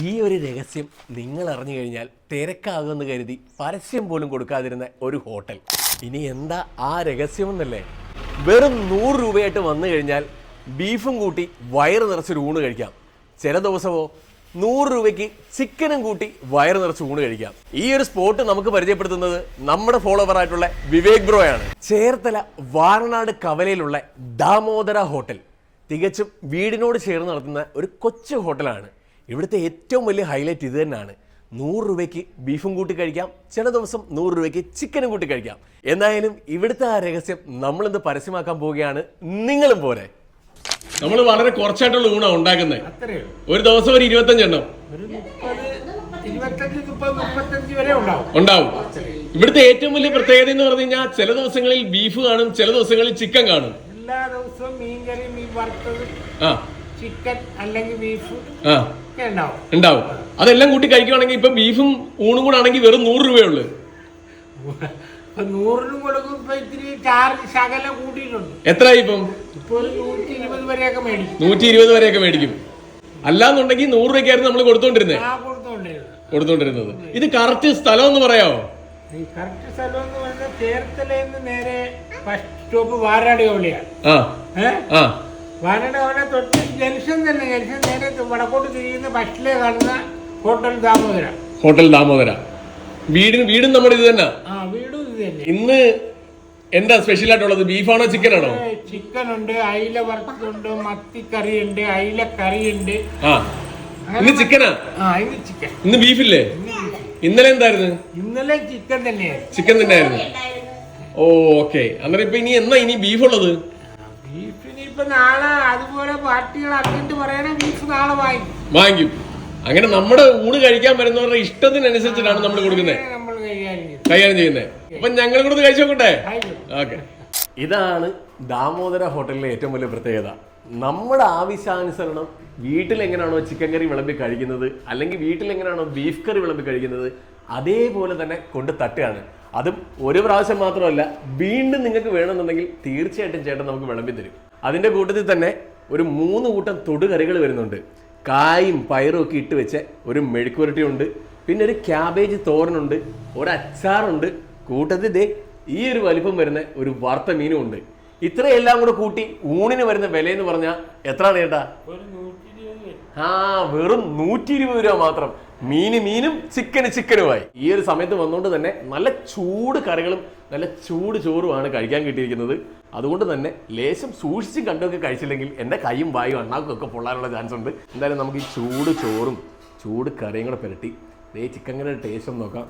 ഈ ഒരു രഹസ്യം നിങ്ങൾ അറിഞ്ഞു കഴിഞ്ഞാൽ തിരക്കാകുമെന്ന് കരുതി പരസ്യം പോലും കൊടുക്കാതിരുന്ന ഒരു ഹോട്ടൽ. ഇനി എന്താ ആ രഹസ്യമെന്നല്ലേ? വെറും നൂറ് രൂപയായിട്ട് വന്നു കഴിഞ്ഞാൽ ബീഫും കൂട്ടി വയറ് നിറച്ചൊരു ഊണ് കഴിക്കാം. ചില ദിവസമോ നൂറ് രൂപയ്ക്ക് ചിക്കനും കൂട്ടി വയറ് നിറച്ച് ഊണ് കഴിക്കാം. ഈ ഒരു സ്പോട്ട് നമുക്ക് പരിചയപ്പെടുത്തുന്നത് നമ്മുടെ ഫോളോവർ ആയിട്ടുള്ള വിവേക് ബ്രോയാണ്. ചേർത്തല വാരണാട് കവലയിലുള്ള ദാമോദര ഹോട്ടൽ. തികച്ചും വീടിനോട് ചേർന്ന് നടത്തുന്ന ഒരു കൊച്ചു ഹോട്ടലാണ്. ഇവിടുത്തെ ഏറ്റവും വലിയ ഹൈലൈറ്റ് ഇത് തന്നെയാണ്. നൂറ് രൂപയ്ക്ക് ബീഫും കൂട്ടി കഴിക്കാം. ചില ദിവസം നൂറ് രൂപയ്ക്ക് ചിക്കനും കൂട്ടി കഴിക്കാം. എന്തായാലും ഇവിടുത്തെ ആ രഹസ്യം നമ്മളിന്ന് പരസ്യമാക്കാൻ പോവുകയാണ് നിങ്ങളും പോരെ. നമ്മൾ വളരെ കുറച്ചായിട്ടുള്ള ഊണാണ് ഉണ്ടാക്കുന്നത് ഒരു ദിവസം ഒരു ഇരുപത്തഞ്ചെണ്ണം ഉണ്ടാവും. ഉണ്ടാവും. ഇവിടുത്തെ ഏറ്റവും വലിയ പ്രത്യേകത എന്ന് പറഞ്ഞു കഴിഞ്ഞാൽ ചില ദിവസങ്ങളിൽ ബീഫ് കാണും ചില ദിവസങ്ങളിൽ ചിക്കൻ കാണും. എല്ലാ ദിവസവും മീൻകറി മീൻ വറുത്തത് ആ. ചിക്കൻ അല്ലെങ്കിൽ ബീഫ് ഉണ്ടാവും. അതെല്ലാം കൂട്ടി കഴിക്കുവാണെങ്കിൽ ഇപ്പൊ ബീഫും ഊണും കൂടെ ആണെങ്കിൽ വെറും നൂറ് രൂപയുള്ളൂ നൂറിനും എത്രയായി ഇപ്പം? ഒരു നൂറ്റി ഇരുപത് വരെയൊക്കെ മേടിക്കും. അല്ലാന്നുണ്ടെങ്കിൽ നൂറ് രൂപയ്ക്കായിരുന്നു നമ്മൾ കൊടുത്തോണ്ടിരുന്നത്. കൊടുത്തോണ്ടിരുന്നത്. ഇത് കറക്റ്റ് സ്ഥലം എന്ന് പറയാമോ കറക്റ്റ് സ്ഥലം എന്ന് പറഞ്ഞാൽ ചേർത്തലയിൽ നിന്ന് നേരെ ഫസ്റ്റ് സ്റ്റോപ്പ് വാരാട് കവളിയാണ് ആ വാരാട് തൊട്ട് ജംഗ്ഷൻ തന്നെ ജംഗ്ഷൻ നേരെ വടക്കോട്ട് തിരിയുന്ന ബസ്സിലെ കാണുന്ന ഹോട്ടൽ ദാമോദര. ഹോട്ടൽ ദാമോദര. വീടിന് വീടും നമ്മുടെ ഇത് തന്നെ? ആ വീടും ഇത് തന്നെ. ഇന്ന് എന്താ സ്പെഷ്യൽ ആയിട്ടുള്ളത്? ബീഫാണോ ചിക്കൻ ആണോ ചിക്കൻ ഉണ്ട് അയില വറുത്തുണ്ട് മത്തിക്കറി ഉണ്ട് അയില കറി ഉണ്ട് ആ ഇന്ന് ചിക്കനാ? ആ ഇത് ചിക്കൻ. ഇന്ന് ബീഫില്ലേ? ഇന്നലെ എന്തായിരുന്നു? ഇന്നലെ ചിക്കൻ തന്നെയായിരുന്നു. ചിക്കൻ തന്നെ ആയിരുന്നു ഓ ഓക്കെ. അന്നേരം ഇപ്പൊ ഇനി എന്നാ ഇനി ബീഫ് ഉള്ളത് നാളെ അതുപോലെ പാർട്ടികൾ അറിഞ്ഞിട്ട് പറയണ ബീഫ് നാളെ വാങ്ങിക്കും വാങ്ങിക്കും. അങ്ങനെ നമ്മുടെ ഊണ് കഴിക്കാൻ വരുന്നവരുടെ ഇഷ്ടത്തിനനുസരിച്ചിട്ടാണ് നമ്മൾ കൊടുക്കുന്നത് നമ്മൾ കൈകാര്യം ചെയ്യും കൈകാര്യം ചെയ്യുന്നത് അപ്പൊ ഞങ്ങൾ കൂടെ കഴിച്ചു നോക്കട്ടെ. ഓക്കെ. ഇതാണ് ദാമോദര ഹോട്ടലിലെ ഏറ്റവും വലിയ പ്രത്യേകത. നമ്മുടെ ആവശ്യാനുസരണം വീട്ടിൽ എങ്ങനെയാണോ ചിക്കൻ കറി വിളമ്പി കഴിക്കുന്നത് അല്ലെങ്കിൽ വീട്ടിൽ എങ്ങനെയാണോ ബീഫ് കറി വിളമ്പി കഴിക്കുന്നത് അതേപോലെ തന്നെ കൊണ്ട് തട്ടുകയാണ്. അതും ഒരു പ്രാവശ്യം മാത്രമല്ല വീണ്ടും നിങ്ങൾക്ക് വേണമെന്നുണ്ടെങ്കിൽ തീർച്ചയായിട്ടും ചേട്ടൻ നമുക്ക് വിളമ്പി തരും. അതിന്റെ കൂട്ടത്തിൽ തന്നെ ഒരു മൂന്ന് കൂട്ടം തൊടുകറികൾ വരുന്നുണ്ട്. കായും പയറും ഒക്കെ ഇട്ട് വെച്ച ഒരു മെഴുക്കുരട്ടി ഉണ്ട്. പിന്നെ ഒരു ക്യാബേജ് തോരനുണ്ട്. ഒരു അച്ചാറുണ്ട് കൂട്ടത്തിൽ ദേ ഈ ഒരു വലിപ്പം വരുന്ന ഒരു വറുത്ത മീനും ഉണ്ട്. ഇത്രയെല്ലാം കൂടെ കൂട്ടി ഊണിന് വരുന്ന വില എന്ന് പറഞ്ഞാൽ എത്രയാണ് ചേട്ടാ ആ വെറും നൂറ്റി ഇരുപത് രൂപ മാത്രം. മീന് മീനും ചിക്കന് ചിക്കനുമായി. ഈ ഒരു സമയത്ത് വന്നുകൊണ്ട് തന്നെ നല്ല ചൂട് കറികളും നല്ല ചൂട് ചോറുമാണ് കഴിക്കാൻ കിട്ടിയിരിക്കുന്നത്. അതുകൊണ്ട് തന്നെ ലേശം സൂക്ഷിച്ചും കണ്ടൊക്കെ കഴിച്ചില്ലെങ്കിൽ എന്റെ കൈയും വായും അണ്ണാക്കും ഒക്കെ പൊള്ളാനുള്ള ചാൻസ് ഉണ്ട്. എന്തായാലും നമുക്ക് ഈ ചൂട് ചോറും ചൂട് കറിയും കൂടെ പുരട്ടി ദേ ചിക്കൻ കറിയുടെ ടേസ്റ്റ് ഒന്ന് നോക്കാം.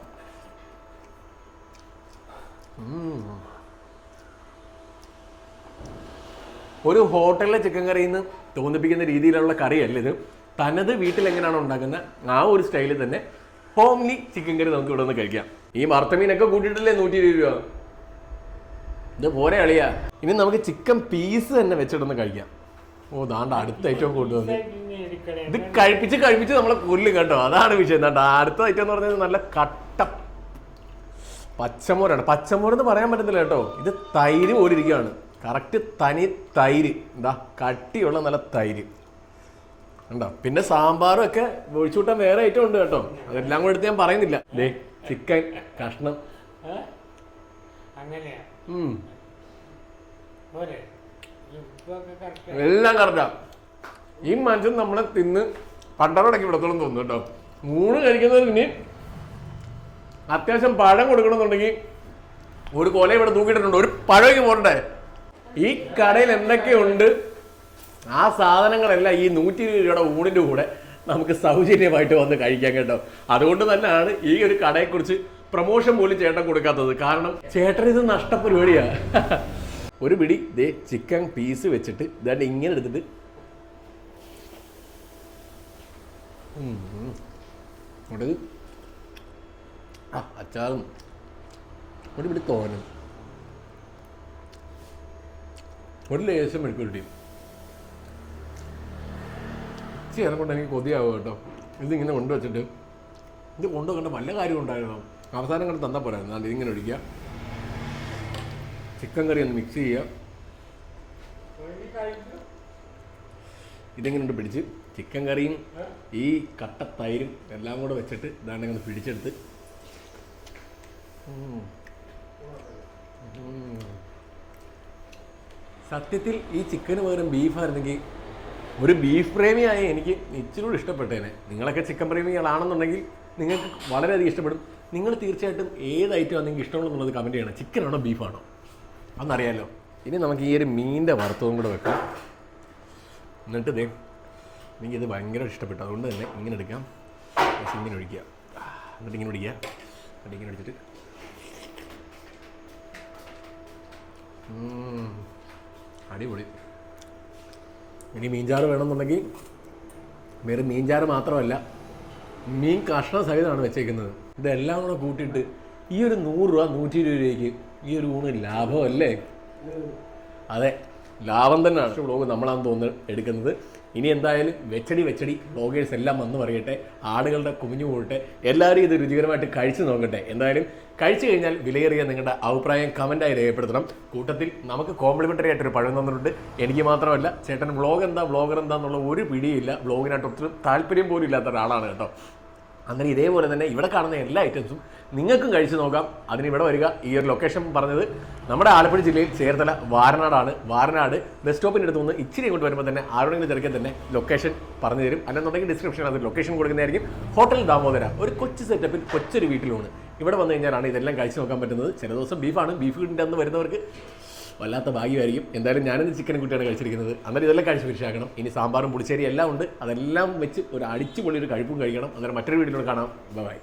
ഒരു ഹോട്ടലിലെ ചിക്കൻ കറിയിൽ നിന്ന് തോന്നിപ്പിക്കുന്ന രീതിയിലുള്ള കറിയല്ല ഇത്. തനത് വീട്ടിൽ എങ്ങനെയാണോ ഉണ്ടാക്കുന്ന ആ ഒരു സ്റ്റൈലിൽ തന്നെ ഹോംലി ചിക്കൻ കറി നമുക്ക് ഇവിടെ നിന്ന് കഴിക്കാം. ഈ വറുത്തമീനൊക്കെ കൂട്ടിയിട്ടില്ലേ നൂറ്റി ഇരുപത് രൂപ? ഇത് പോരെ അളിയാ. ഇനി നമുക്ക് ചിക്കൻ പീസ് തന്നെ വെച്ചിട്ടൊന്ന് കഴിക്കാം. ഓ ദാണ്ട അടുത്ത ഐറ്റം കൊണ്ടുവന്നു. ഇത് കഴിപ്പിച്ച് കഴിപ്പിച്ച് നമ്മളെ കൊല്ലും കേട്ടോ അതാണ് വിഷയം. ദാണ്ട അടുത്ത ഐറ്റം എന്ന് പറഞ്ഞാൽ നല്ല കട്ട. പച്ചമോരാണ്. പച്ചമോര എന്ന് പറയാൻ പറ്റത്തില്ല കേട്ടോ. ഇത് തൈര് പോലിരിക്കുകയാണ് കറക്റ്റ് തനി തൈര്. എന്താ കട്ടിയുള്ള നല്ല തൈര്. ഉണ്ടോ പിന്നെ സാമ്പാറും ഒക്കെ ഒഴിച്ചുകൂട്ടാൻ വേറെ ഐറ്റം ഉണ്ട് കേട്ടോ. അതെല്ലാം കൂടെ എടുത്ത് ഞാൻ പറയുന്നില്ല. ദേ ചിക്കൻ കഷ്ണം. എല്ലാം കറക്റ്റാ ഈ മനുഷ്യൻ നമ്മളെ തിന്ന് പണ്ടറടക്കി വിടത്തോളം തോന്നുന്നു കേട്ടോ. ഊണ് കഴിക്കുന്നതിന് അത്യാവശ്യം പഴം കൊടുക്കണമെന്നുണ്ടെങ്കിൽ ഒരു കൊല ഇവിടെ തൂക്കിയിട്ടുണ്ട് ഒരു പഴമൊക്കെ പോകണ്ടേ ഈ കടയിൽ എന്തൊക്കെയുണ്ട്? ആ സാധനങ്ങളെല്ലാം ഈ നൂറ്റി ഇരുപത് രൂപയുടെ ഊണിന്റെ കൂടെ നമുക്ക് സൗജന്യമായിട്ട് വന്ന് കഴിക്കാൻ കേട്ടോ. അതുകൊണ്ട് തന്നെയാണ് ഈ ഒരു കടയെക്കുറിച്ച് പ്രൊമോഷൻ പോലും ചേട്ടൻ കൊടുക്കാത്തത്. കാരണം ചേട്ടൻ ഇത് നഷ്ടപരിപാടിയാണ് ഒരു പിടി ദേ ചിക്കൻ പീസ് വെച്ചിട്ട് ഇതാണ്ട് ഇങ്ങനെ എടുത്തിട്ട് അച്ചാറും. ഒരു പിടി തോനും ഒരു ലേശം മെഴുക്കുരുട്ടിയും ചേരം കൊണ്ട് എനിക്ക് കൊതിയാവും കേട്ടോ. ഇതിങ്ങനെ കൊണ്ടുവച്ചിട്ട് ഇത് കൊണ്ടുവന്നിട്ട് വല്ല കാര്യം ഉണ്ടായിരുന്നു? അവസാനം കണ്ട് തന്നാൽ പോരായിരുന്നു അത് ഇതിങ്ങനെ ഒഴിക്കുക ചിക്കൻ കറി ഒന്ന് മിക്സ് ചെയ്യുക. ഇതിങ്ങനെ പിടിച്ച്? ചിക്കൻ കറിയും ഈ കട്ട തൈരും എല്ലാം കൂടെ വെച്ചിട്ട് ഇതാണ്ട് ഇങ്ങനെ പിടിച്ചെടുത്ത്. സത്യത്തിൽ ഈ ചിക്കന് പകരം ബീഫായിരുന്നെങ്കിൽ ഒരു ബീഫ് പ്രേമിയായ എനിക്ക് ഇച്ചിരൂടെ ഇഷ്ടപ്പെട്ടേനെ. നിങ്ങളൊക്കെ ചിക്കൻ പ്രേമികളാണെന്നുണ്ടെങ്കിൽ നിങ്ങൾക്ക് വളരെയധികം ഇഷ്ടപ്പെടും. നിങ്ങൾ തീർച്ചയായിട്ടും ഏത് ഐറ്റമാണ് നിങ്ങൾക്ക് ഇഷ്ടമുള്ളതെന്നുള്ളത് കമന്റ് ചെയ്യണം. ചിക്കനാണോ ബീഫാണോ അതൊന്നറിയാലോ. ഇനി നമുക്ക് ഈ ഒരു മീനിന്റെ വറുത്തവും കൂടെ വെക്കാം. എന്നിട്ട് ദേ എനിക്കിത് ഭയങ്കര ഇഷ്ടപ്പെട്ടു. അതുകൊണ്ട് തന്നെ ഇങ്ങനെ എടുക്കാം. പക്ഷെ ഇങ്ങനെ ഒഴിക്കുക. എന്നിട്ട് ഇങ്ങനെ ഒഴിക്കുക. എന്നിട്ട് ഇങ്ങനെ ഒഴിച്ചിട്ട്. അടിപൊളി. ഇനി മീൻചാറ് വേണമെന്നുണ്ടെങ്കിൽ വെറും മീൻചാറ് മാത്രമല്ല മീൻ കഷ്ണ സഹിതമാണ് വെച്ചേക്കുന്നത്. ഇതെല്ലാം കൂടെ കൂട്ടിയിട്ട് ഈ ഒരു നൂറ് രൂപ നൂറ്റി ഇരുപത് രൂപയ്ക്ക് ഈ ഒരു ഊണ് ലാഭമല്ലേ? അതെ. ലാഭം തന്നെയാണ്. വ്ളോഗ് നമ്മളാന്ന് തോന്നുന്നത് എടുക്കുന്നത്. ഇനി എന്തായാലും വെച്ചടി വെച്ചടി വ്ളോഗേഴ്സ് എല്ലാം വന്ന് പറയട്ടെ ആടുകളുടെ കുമിഞ്ഞു പോകട്ടെ എല്ലാവരും ഇത് രുചികരമായിട്ട് കഴിച്ചു നോക്കട്ടെ. എന്തായാലും കഴിച്ചു കഴിഞ്ഞാൽ വിലയേറിയ നിങ്ങളുടെ അഭിപ്രായം കമന്റായി രേഖപ്പെടുത്തണം. കൂട്ടത്തിൽ നമുക്ക് കോംപ്ലിമെന്ററി ആയിട്ടൊരു പഴം തന്നിട്ടുണ്ട്. എനിക്ക് മാത്രമല്ല ചേട്ടൻ വ്ളോഗ് എന്താ വ്ളോഗർ എന്താന്നുള്ള ഒരു പിടിയില്ല വ്ളോഗിനായിട്ട് ഒത്തിരി താല്പര്യം പോലും ഇല്ലാത്ത ഒരാളാണ് കേട്ടോ. അങ്ങനെ ഇതേപോലെ തന്നെ ഇവിടെ കാണുന്ന എല്ലാ ഐറ്റംസും നിങ്ങൾക്കും കഴിച്ചു നോക്കാം. അതിന് ഇവിടെ വരിക. ഈ ഒരു ലൊക്കേഷൻ പറഞ്ഞത് നമ്മുടെ ആലപ്പുഴ ജില്ലയിൽ ചേർത്തല വാരനാടാണ്. വാരനാട് ബസ് സ്റ്റോപ്പിന്റെ അടുത്ത് നിന്ന് ഇച്ചിരി ഇങ്ങോട്ട് വരുമ്പോൾ തന്നെ ആരോടെങ്കിലും ചെറുക്കാൻ തന്നെ ലൊക്കേഷൻ പറഞ്ഞു തരും. അല്ലെന്നുണ്ടെങ്കിൽ ഡിസ്ക്രിപ്ഷനിൽ അത് ലൊക്കേഷൻ കൊടുക്കുന്നതായിരിക്കും. ഹോട്ടൽ ദാമോദര ഒരു കൊച്ചു സെറ്റപ്പിൽ കൊച്ചൊരു വീട്ടിലാണ് ഇവിടെ വന്നു കഴിഞ്ഞാലാണ് ഇതെല്ലാം കഴിച്ചു നോക്കാൻ പറ്റുന്നത്. ചില ദിവസം ബീഫാണ് ബീഫിന്റെ അന്ന് വരുന്നവർക്ക് വല്ലാത്ത ഭാഗ്യമായിരിക്കും. എന്തായാലും ഞാനിന്ന് ചിക്കൻ കുട്ടിയാണ് കഴിച്ചിരിക്കുന്നത്. അന്നേരം ഇതെല്ലാം കഴിച്ച് ഫിനിഷാക്കണം ഇനി സാമ്പാറും പുളിശ്ശേരി എല്ലാം ഉണ്ട്. അതെല്ലാം വെച്ച് ഒരു അടിച്ചുപൊളി ഒരു കഴിപ്പും കഴിക്കണം. അന്നേരം മറ്റൊരു വീഡിയോയിൽ കാണാം. ബൈ